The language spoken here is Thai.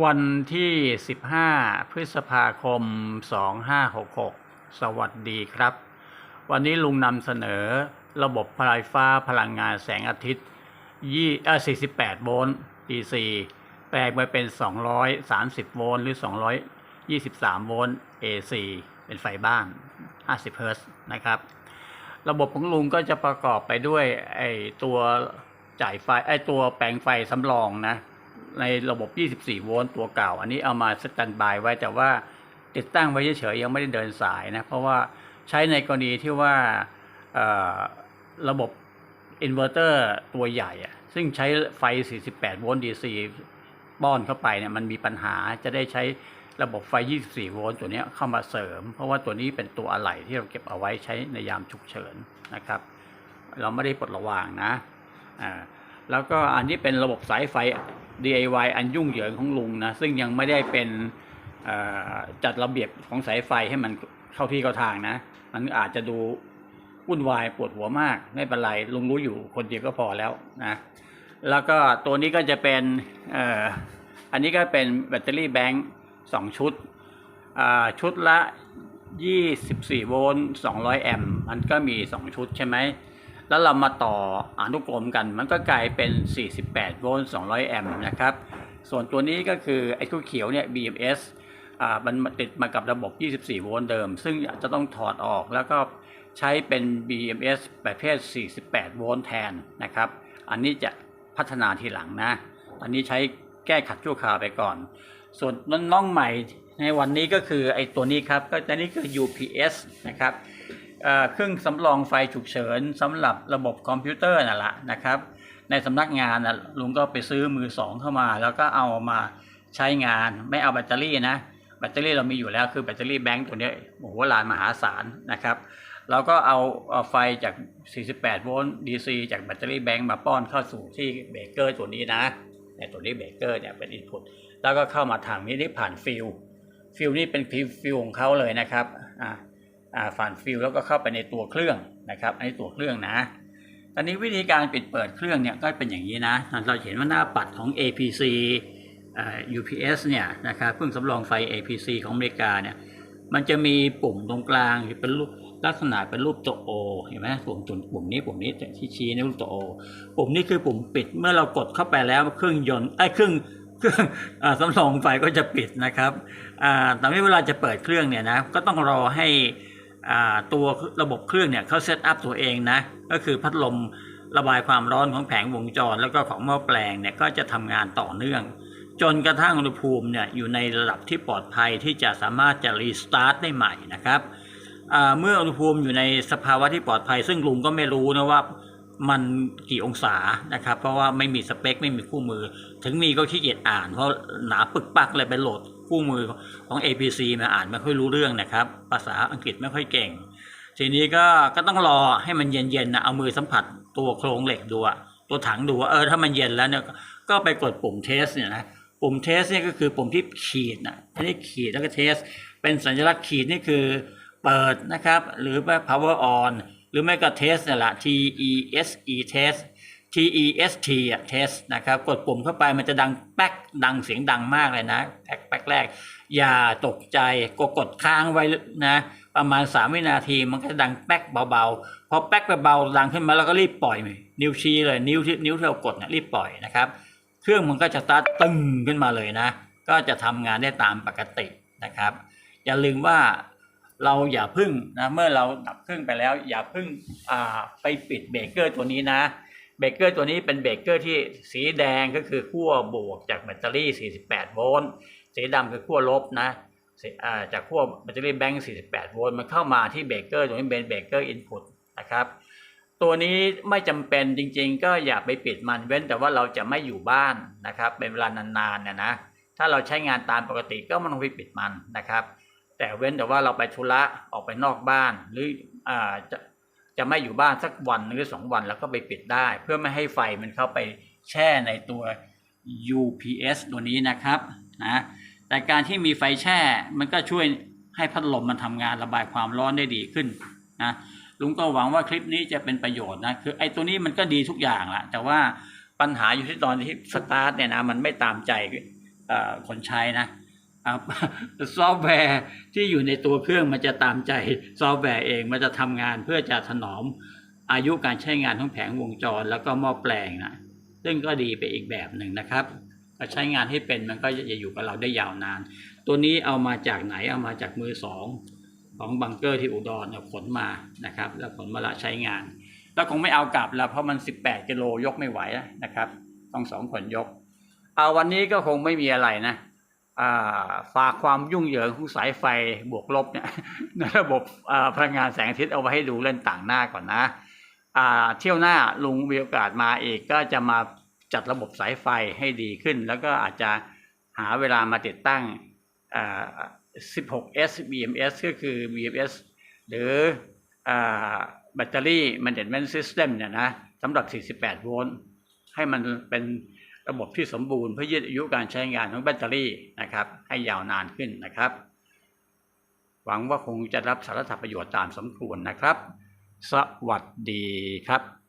วันที่ 15 พฤษภาคม 2566 สวัสดีครับ วันนี้ลุงนำเสนอระบบพลังฟ้าพลังงานแสงอาทิตย์ยี่เออ48 โวลต์ DC แปลงไปเป็น 230 โวลต์หรือ 223 โวลต์ AC เป็นไฟบ้าน 50 เฮิร์ตซ์นะครับ ระบบของลุงก็จะประกอบไปด้วยไอ้ตัวจ่ายไฟไอ้ตัวแปลงไฟสำรองนะ ในระบบ 24 โวลต์ตัวเก่า อันนี้เอามาสแตนบายไว้แต่ว่าติดตั้งไว้เฉยๆยังไม่ได้เดินสายนะ เพราะว่าใช้ในกรณีที่ว่าระบบอินเวอร์เตอร์ตัวใหญ่ซึ่งใช้ไฟ 48 โวลต์ DC ป้อนเข้าไปเนี่ยมันมีปัญหาจะได้ใช้ระบบไฟ 24 โวลต์ตัวนี้เข้ามาเสริม เพราะว่าตัวนี้เป็นตัวอะไหล่ที่เราเก็บเอาไว้ใช้ในยามฉุกเฉินนะครับ เราไม่ได้ปลดระวางนะ แล้วก็อันนี้เป็นระบบสายไฟ DIY อันยุ่งเหยิงของลุงนะซึ่งยังไม่ได้เป็นจัดระเบียบของสายไฟให้มันเข้าที่เข้าทางนะ มันอาจจะดูวุ่นวายปวดหัวมากไม่เป็นไรลุงรู้อยู่คนเดียวก็พอแล้วนะแล้วก็ตัวนี้ก็จะเป็นอ,อันนี้ก็เป็นแบตเตอรี่แบงค์สองชุดชุดละ 24 โวลต์ 200 แอมป์มันก็มี 2 ชุดใช่ไหม แล้วเรามาต่ออนุกรมกัน มันก็กลายเป็น 48 โวลต์ 200 แอมป์นะครับ ส่วนตัวนี้ก็คือไอ้ตัวเขียวเนี่ย BMS อ่ามันติดมากับระบบ 24 โวลต์เดิม ซึ่งจะต้องถอดออกแล้วก็ใช้เป็น BMS ประเภท 48 โวลต์แทนนะครับ อันนี้จะพัฒนาทีหลังนะอันนี้ใช้แก้ขัดชั่วคราวไปก่อน ส่วนน้องใหม่ในวันนี้ก็คือไอ้ตัวนี้ครับ ก็ตัวนี้คือ UPS นะครับ เครื่องสำรองไฟฉุกเฉินสำหรับระบบคอมพิวเตอร์นั่นแหละนะครับ ในสำนักงานนะลุงก็ไปซื้อมือสองเข้ามา แล้วก็เอามาใช้งานไม่เอาแบตเตอรี่นะแบตเตอรี่เรามีอยู่แล้วคือแบตเตอรี่แบงค์ตัวนี้โอ้โหลานมหาศาลนะครับเราก็เอาเอาไฟจาก 48 โวลต์ DC จากแบตเตอรี่แบงค์มาป้อนเข้าสู่ที่เบรกเกอร์ตัวนี้นะเนี่ตัวนี้เบรกเกอร์เนี่ยเป็นอินพุตแล้วก็เข้ามาทางนี้ที่ผ่านฟิลฟิลนี่เป็นฟิลฟิลของเขาเลยนะครับอ่า ผ่านฟิลแล้วก็เข้าไปในตัวเครื่องนะครับอันนี้ตัวเครื่องนะตอนนี้วิธีการปิดเปิดเครื่องเนี่ยก็เป็นอย่างนี้นะ เราเห็นว่าหน้าปัดของ APC UPS เนี่ยนะครับเครื่องสำรองไฟ APC ของอเมริกาเนี่ยมันจะมีปุ่มตรงกลางเป็นรูปลักษณะเป็นรูปตัว O เห็นไหมปุ่มตุ่นปุ่มนี้ปุ่มนี้ที่ชี้ในรูปตัว O ปุ่มนี้คือปุ่มปิดเมื่อเรากดเข้าไปแล้วเครื่องยนต์ไอ้เครื่องเครื่องสำรองไฟก็จะปิดนะครับอ่าแต่เวลาจะเปิดเครื่องเนี่ยนะก็ต้องรอให้ ตัวระบบเครื่องเนี่ยเขาเซตอัพตัวเองนะ ก็คือพัดลมระบายความร้อนของแผงวงจร แล้วก็ของหม้อแปลงเนี่ยก็จะทำงานต่อเนื่อง จนกระทั่งอุณหภูมิเนี่ยอยู่ในระดับที่ปลอดภัยที่จะสามารถจะรีสตาร์ทได้ใหม่นะครับเมื่ออุณหภูมิอยู่ในสภาวะที่ปลอดภัย ซึ่งลุงก็ไม่รู้นะว่ามันกี่องศานะครับ เพราะว่าไม่มีสเปค ไม่มีคู่มือ ถึงมีก็ขี้เกียจอ่าน เพราะหนาปึกปักเลยไปโหลด คู่มือของ APC มาอ่านไม่ค่อยรู้เรื่องนะครับ ภาษาอังกฤษไม่ค่อยเก่ง ทีนี้ก็ก็ต้องรอให้มันเย็นๆนะเอามือสัมผัสตัวโครงเหล็กดูตัวถังดูว่าเออถ้ามันเย็นแล้วเนี่ยก็ไปกดปุ่มเทสเนี่ยนะปุ่มเทสเนี่ยก็คือปุ่มที่ขีดนะอันนี้ขีดแล้วก็เทส เป็นสัญลักษณ์ขีดนี่คือเปิดนะครับ หรือว่า power on หรือไม่ก็เทสเนี่ยแหละ T E S E test T E S T อะ test นะครับ กดปุ่มเข้าไปมันจะดังแป๊กดังเสียงดังมากเลยนะแป๊กแป๊กแรก อย่าตกใจก็กดค้างไว้นะ ประมาณ 3 วินาทีมันก็จะดังแป๊กเบาๆ พอแป๊กเบาๆดังขึ้นมาแล้วก็รีบปล่อย นิ้วชี้เลยนิ้วที่นิ้วที่เรากดเนี่ยรีบปล่อยนะครับ เครื่องมันก็จะตาร์ทตึงขึ้นมาเลยนะ ก็จะทำงานได้ตามปกตินะครับ อย่าลืมว่าเราอย่าพึ่งนะเมื่อเราดับเครื่องไปแล้ว อย่าพึ่งอ่าไปปิดเบรกเกอร์ตัวนี้นะ เบรกเกอร์ตัวนี้เป็นเบรกเกอร์ที่สีแดงก็คือขั้วบวกจากแบตเตอรี่ 48 โวลต์สีดำคือขั้วลบนะจากขั้วแบตเตอรี่แบงค์ 48 โวลต์มันเข้ามาที่เบรกเกอร์ตัวนี้เป็นเบรกเกอร์อินพุตนะครับตัวนี้ไม่จำเป็นจริงๆ ก็อย่าไปปิดมันเว้นแต่ว่าเราจะไม่อยู่บ้านนะครับ เป็นเวลานานๆเนี่ยนะถ้าเราใช้งานตามปกติก็ไม่ต้องไปปิดมันนะครับ แต่เว้นแต่ว่าเราไปธุระออกไปนอกบ้านหรืออ่า จะไม่อยู่บ้านสักวันหรือสองวันแล้วก็ไปปิดได้ เพื่อไม่ให้ไฟมันเข้าไปแช่ในตัว UPS ตัวนี้นะครับนะแต่การที่มีไฟแช่มันก็ช่วยให้พัดลมมันทำงานระบายความร้อนได้ดีขึ้นนะลุงก็หวังว่าคลิปนี้จะเป็นประโยชน์นะคือไอ้ตัวนี้มันก็ดีทุกอย่างแหละแต่ว่าปัญหาอยู่ที่ตอนที่สตาร์ทเนี่ยนะมันไม่ตามใจอ่อคนใช้นะ ซอฟต์แวร์ที่อยู่ในตัวเครื่องมันจะตามใจซอฟต์แวร์เองมันจะทำงานเพื่อจะถนอมอายุการใช้งานของแผงวงจรแล้วก็หม้อแปลงนะซึ่งก็ดีไปอีกแบบหนึ่งนะครับใช้งานให้เป็นมันก็จะอยู่กับเราได้ยาวนาน ตัวนี้เอามาจากไหนเอามาจากมือสองของบังเกอร์ที่อุดรเนี่ยขนมานะครับ แล้วขนมาละใช้งาน แล้วคงไม่เอากลับแล้วเพราะมัน 18กิโลยกไม่ไหวนะครับ ต้องสองคนยก เอาวันนี้ก็คงไม่มีอะไรนะ ฝากความยุ่งเหยิงของสายไฟบวกลบเนี่ยในระบบพลังงานแสงอาทิตย์เอาไว้ให้ดูเล่นต่างหน้าก่อนนะเที่ยวหน้าลุงมีโอกาสมาอีกก็จะมาจัดระบบสายไฟให้ดีขึ้น แล้วก็อาจจะหาเวลามาติดตั้ง 16S BMS ก็คือ BMS หรือแบตเตอรี่ management system เนี่ยนะสำหรับ 48 โวลต์ให้มันเป็น ระบบที่สมบูรณ์เพื่อยืดอายุการใช้งานของแบตเตอรี่นะครับ ให้ยาวนานขึ้นนะครับ หวังว่าคงจะรับสาระประโยชน์ตามสมควรนะครับ สวัสดีครับ